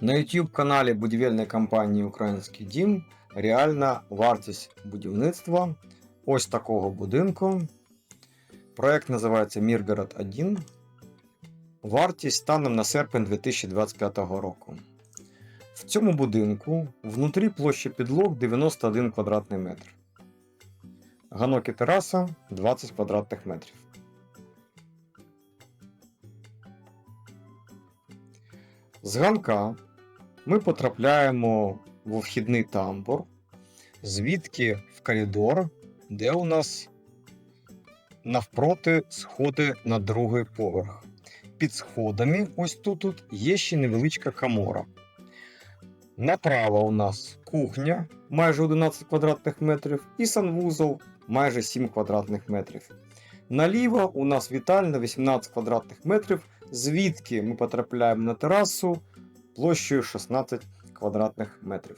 На YouTube каналі будівельної компанії Український дім реальна вартість будівництва ось такого будинку. Проект називається Міргород 1. Вартість станом на серпень 2025 року. В цьому будинку внутрі площа підлог 91 квадратний метр. Ганок і тераса 20 квадратних метрів. З ганка ми потрапляємо в вхідний тамбур, звідки в коридор, де у нас навпроти сходи на другий поверх. Під сходами, ось тут, тут є ще невеличка камора. Направо у нас кухня майже 11 квадратних метрів і санвузол майже 7 квадратних метрів. Наліво у нас вітальня 18 квадратних метрів, звідки ми потрапляємо на терасу площею 16 квадратних метрів.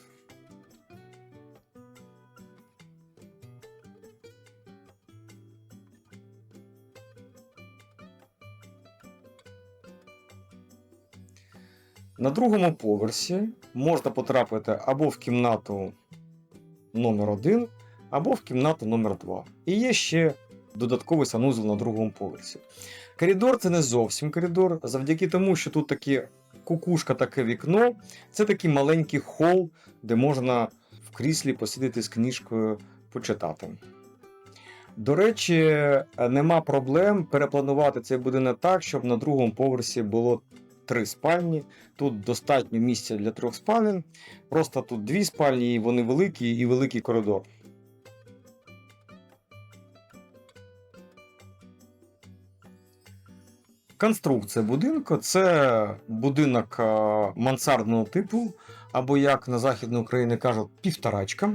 На другому поверсі можна потрапити або в кімнату номер 1 або в кімнату номер 2 І є ще додатковий санузел на другому поверсі. Коридор це не зовсім коридор, завдяки тому, що тут таке кукушка, таке вікно. Це такий маленький хол, де можна в кріслі посидіти з книжкою почитати. До речі, нема проблем перепланувати цей будинок так, щоб на другому поверсі було три спальні. Тут достатньо місця для трьох спалень. Просто тут дві спальні, і вони великі, і великий коридор. Конструкція будинку це будинок е, мансардного типу, або як на Західній Україні кажуть, півторачка.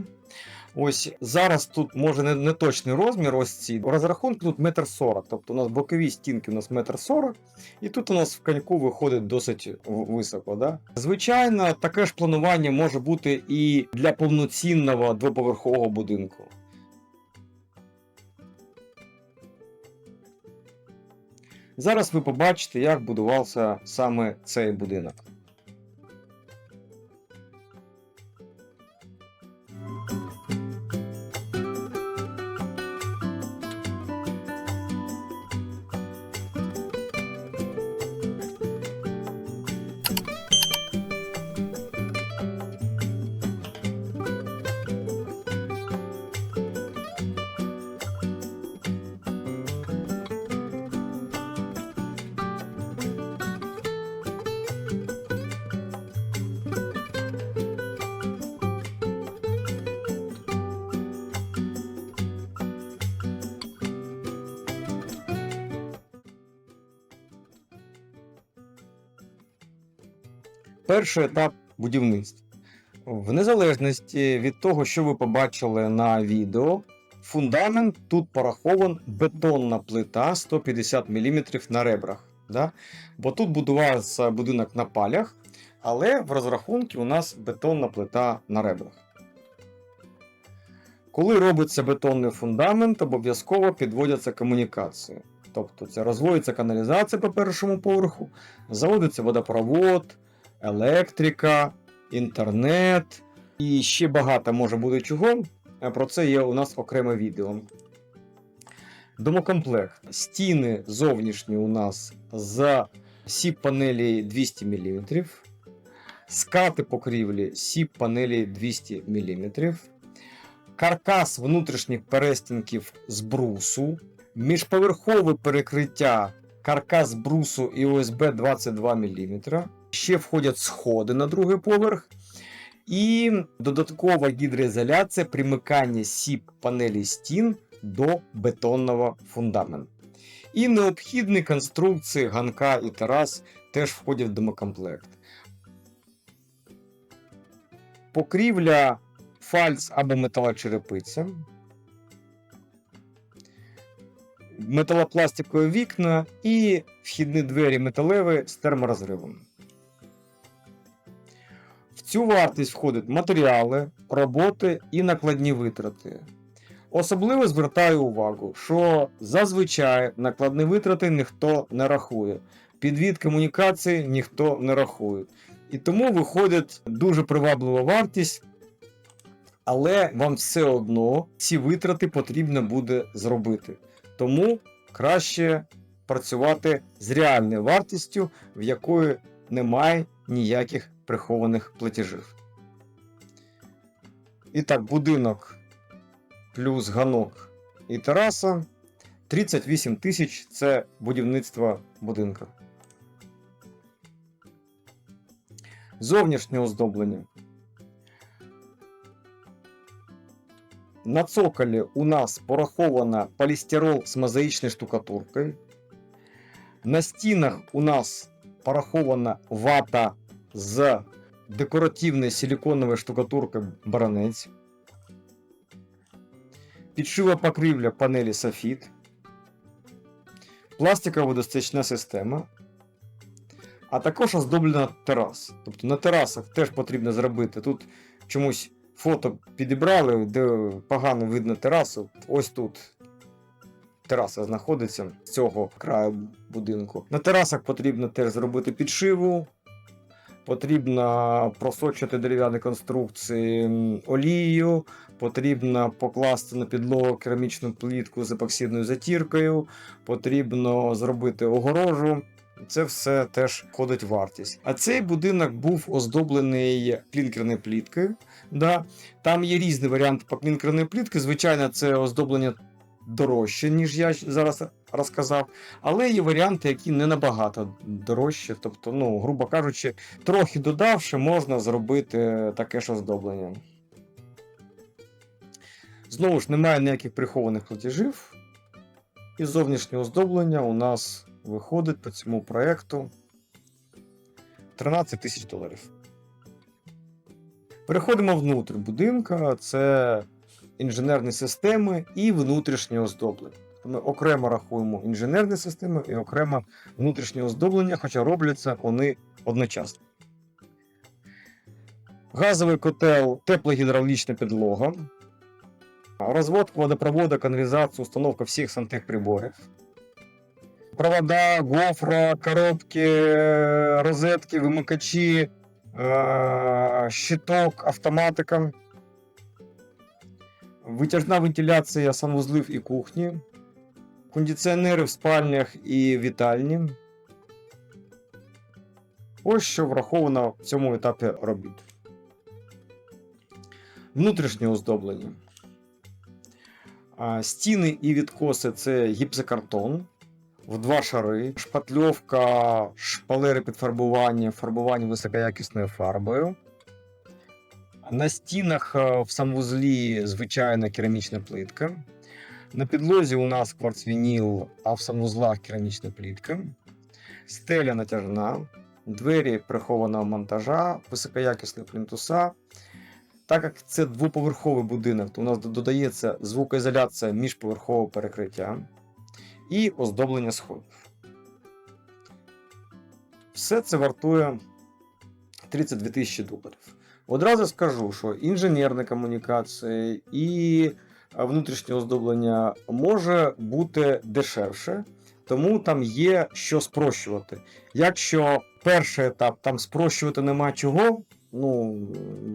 Ось зараз тут може не, не точний розмір, ось ці розрахунки тут метр сорок. Тобто у нас бокові стінки у нас метр сорок, і тут у нас в коньку виходить досить високо. Да? Звичайно, таке ж планування може бути і для повноцінного двоповерхового будинку. Зараз ви побачите, як будувався саме цей будинок. Перший етап будівництва. В незалежності від того, що ви побачили на відео, фундамент тут порахован бетонна плита 150 мм на ребрах. Да? Бо тут будувався будинок на палях, але в розрахунку у нас бетонна плита на ребрах. Коли робиться бетонний фундамент, обов'язково підводяться комунікації. Тобто це розводиться каналізація по першому поверху, заводиться водопровод, електрика, інтернет і ще багато може бути чого. Про це є у нас окреме відео. Домокомплект. Стіни зовнішні у нас з сіп панелі 200 мм. Скати покрівлі сіп панелі 200 мм. Каркас внутрішніх перестінків з брусу. Міжповерхове перекриття каркас брусу і ОСБ 22 мм. Ще входять сходи на другий поверх. І додаткова гідроізоляція примикання сіп панелі стін до бетонного фундаменту. І необхідні конструкції ганка і терас теж входять в домокомплект. Покрівля фальц або металочерепиця. Металопластикові вікна і вхідні двері металеві з терморозривом. Цю вартість входять матеріали, роботи і накладні витрати. Особливо звертаю увагу, що зазвичай накладні витрати ніхто не рахує. Підвід комунікації ніхто не рахує. І тому виходить дуже приваблива вартість, але вам все одно ці витрати потрібно буде зробити. Тому краще працювати з реальною вартістю, в якої немає ніяких прихованих платежів. І так, будинок плюс ганок і тераса 38 тисяч це будівництво будинка. Зовнішнє оздоблення. На цоколі у нас пораховано полістирол з мозаїчною штукатуркою. На стінах у нас порахована вата з декоративною силиконовою штукатуркою баранець. Підшива покрівля панелі софіт. Пластикова водостічна система. А також оздоблена терас. Тобто на терасах теж потрібно зробити. Тут чомусь фото підібрали, де погано видно терасу. Ось тут тераса знаходиться з цього краю будинку. На терасах потрібно теж зробити підшиву. Потрібно просочити дерев'яні конструкції олією, потрібно покласти на підлогу керамічну плітку з епоксидною затіркою, потрібно зробити огорожу. Це все теж входить в вартість. А цей будинок був оздоблений клінкерною пліткою. Да? Там є різні варіанти по клінкерної плітки. Звичайно, це оздоблення дорожче, ніж я зараз розказав. Але є варіанти, які не набагато дорожчі. Тобто, ну, грубо кажучи, трохи додавши, можна зробити таке ж оздоблення. Знову ж немає ніяких прихованих платежів. І зовнішнє оздоблення у нас виходить по цьому проєкту 13 тисяч доларів. Переходимо внутрь будинка. Це інженерні системи і внутрішнє оздоблення. Ми окремо рахуємо інженерні системи і окремо внутрішнє оздоблення, хоча робляться вони одночасно. Газовий котел, теплогідравлічна підлога, розводка водопроводу, каналізацію, установка всіх сантехприборів. Провода, гофра, коробки, розетки, вимикачі, е, щиток, автоматика. Витяжна вентиляція санвузлів і кухні, кондиціонери в спальнях і вітальні. Ось що враховано в цьому етапі робіт. Внутрішнє оздоблення. Стіни і відкоси це гіпсокартон в два шари, шпатльовка, шпалери під фарбування, фарбування високоякісною фарбою. На стінах е, в санвузлі звичайна керамічна плитка. На підлозі у нас кварцвініл, а в санвузлах керамічна плитка. Стеля натяжна, двері прихованого монтажа, високоякісні плінтуса. Так як це двоповерховий будинок, то у нас додається звукоізоляція міжповерхового перекриття і оздоблення сходів. Все це вартує 32 тисячі доларів. Одразу скажу, що інженерні комунікації і внутрішнє оздоблення може бути дешевше, тому там є що спрощувати. Якщо перший етап там спрощувати нема чого, ну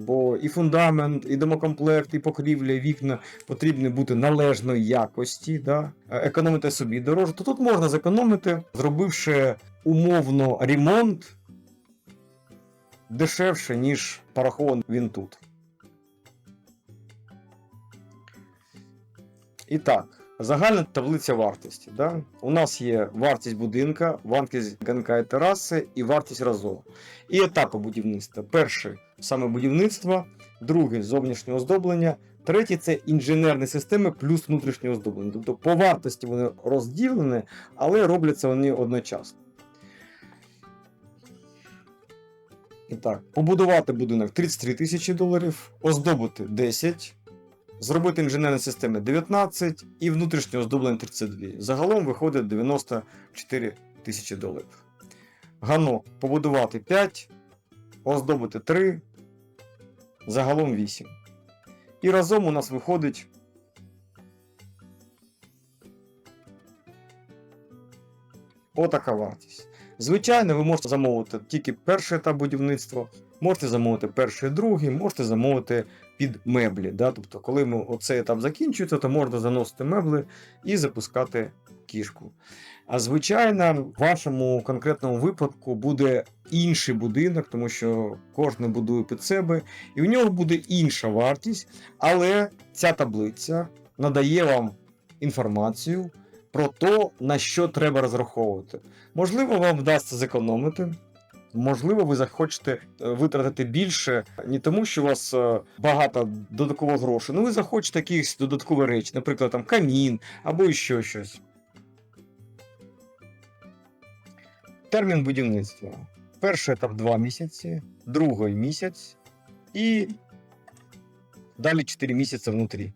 бо і фундамент, і домокомплект, і покрівля, і вікна потрібні бути належної якості, да? економити собі дорожу, то тут можна зекономити, зробивши умовно ремонт дешевше, ніж порахований він тут. І так, загальна таблиця вартості. Да? У нас є вартість будинка, вартість ганка і тераси і вартість разом. І етапи будівництва. Перший саме будівництво, другий зовнішнє оздоблення, третій це інженерні системи плюс внутрішнє оздоблення. Тобто по вартості вони розділені, але робляться вони одночасно. І так, побудувати будинок 33 тисячі доларів, оздобути 10, зробити інженерні системи 19 і внутрішнє оздоблення 32. Загалом виходить 94 тисячі доларів. Ганок побудувати 5, оздобити 3, загалом 8. І разом у нас виходить отака вартість. Звичайно, ви можете замовити тільки перший етап будівництва, можете замовити перший, другий, можете замовити під меблі. Да? Тобто, коли ми, оцей етап закінчується, то можна заносити меблі і запускати кішку. А звичайно, в вашому конкретному випадку буде інший будинок, тому що кожен будує під себе, і в нього буде інша вартість, але ця таблиця надає вам інформацію про те, на що треба розраховувати. Можливо, вам вдасться зекономити. Можливо, ви захочете е, витратити більше не тому, що у вас е, багато додаткових грошей, ну ви захочете якісь додаткові речі, наприклад, там камін або ще щось. Термін будівництва. Перший етап 2 місяці, другий місяць і далі 4 місяці внутрі.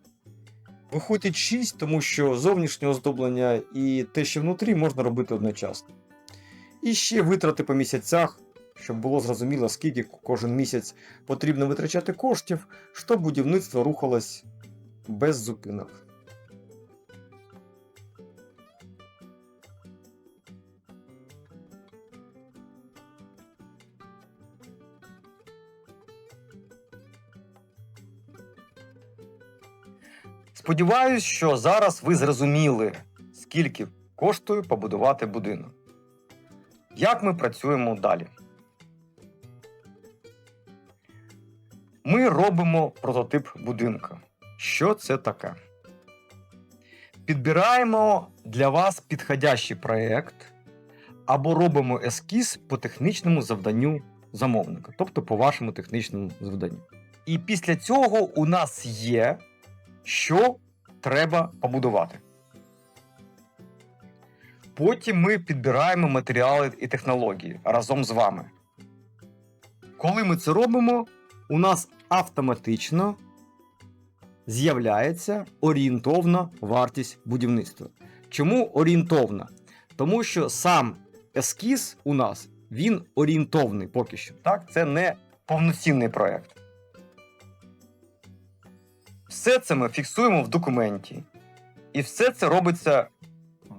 Виходить 6, тому що зовнішнє оздоблення і те, що внутрі, можна робити одночасно. І ще витрати по місяцях, щоб було зрозуміло, скільки кожен місяць потрібно витрачати коштів, щоб будівництво рухалось без зупинок. Сподіваюсь, що зараз ви зрозуміли, скільки коштує побудувати будинок. Як ми працюємо далі? Ми робимо прототип будинка. Що це таке? Підбираємо для вас підходящий проєкт або робимо ескіз по технічному завданню замовника, тобто по вашому технічному завданню. І після цього у нас є що треба побудувати. Потім ми підбираємо матеріали і технології разом з вами. Коли ми це робимо, у нас автоматично з'являється орієнтовна вартість будівництва. Чому орієнтовна? Тому що сам ескіз у нас він орієнтовний поки що. Так, це не повноцінний проєкт. Все це ми фіксуємо в документі. І все це робиться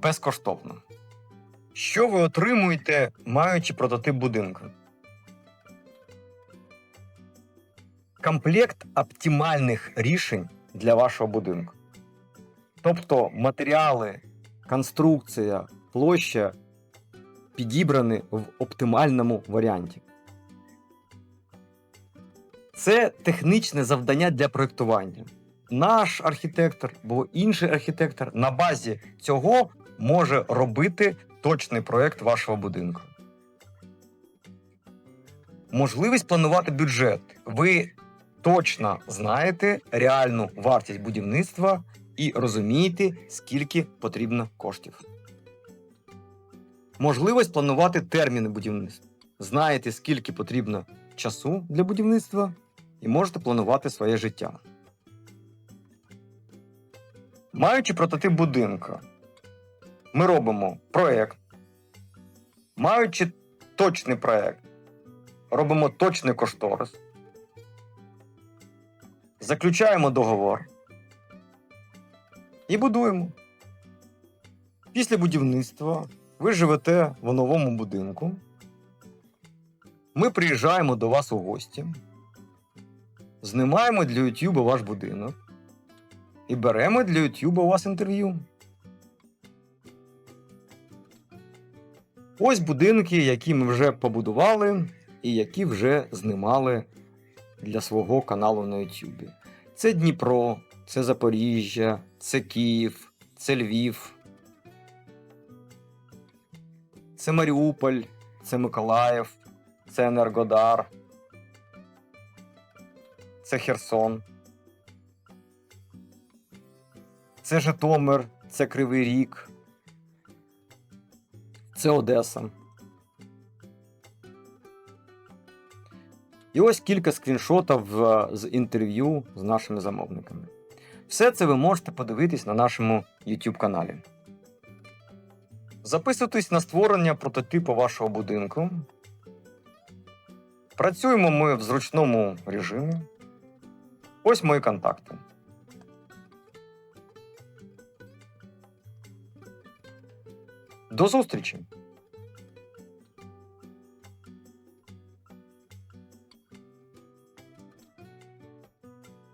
безкоштовно. Що ви отримуєте, маючи прототип будинку? Комплект оптимальних рішень для вашого будинку. Тобто матеріали, конструкція, площа підібрані в оптимальному варіанті. Це технічне завдання для проєктування. Наш архітектор або інший архітектор на базі цього може робити точний проєкт вашого будинку. Можливість планувати бюджет. Ви точно знаєте реальну вартість будівництва і розумієте, скільки потрібно коштів. Можливість планувати терміни будівництва. Знаєте, скільки потрібно часу для будівництва, і можете планувати своє життя. Маючи прототип будинку, ми робимо проєкт. Маючи точний проєкт, робимо точний кошторис. Заключаємо договор і будуємо. Після будівництва ви живете в новому будинку. Ми приїжджаємо до вас у гості, знімаємо для YouTube ваш будинок і беремо для YouTube у вас інтерв'ю. Ось будинки, які ми вже побудували і які вже знімали для свого каналу на YouTube. Це Дніпро, це Запоріжжя, це Київ, це Львів, це Маріуполь, це Миколаїв, це Енергодар, це Херсон. Це Житомир, це Кривий Ріг, це Одеса. І ось кілька скріншотів е, з інтерв'ю з нашими замовниками. Все це ви можете подивитись на нашому YouTube каналі. Записуйтесь на створення прототипу вашого будинку. Працюємо ми в зручному режимі. Ось мої контакти. До зустрічі!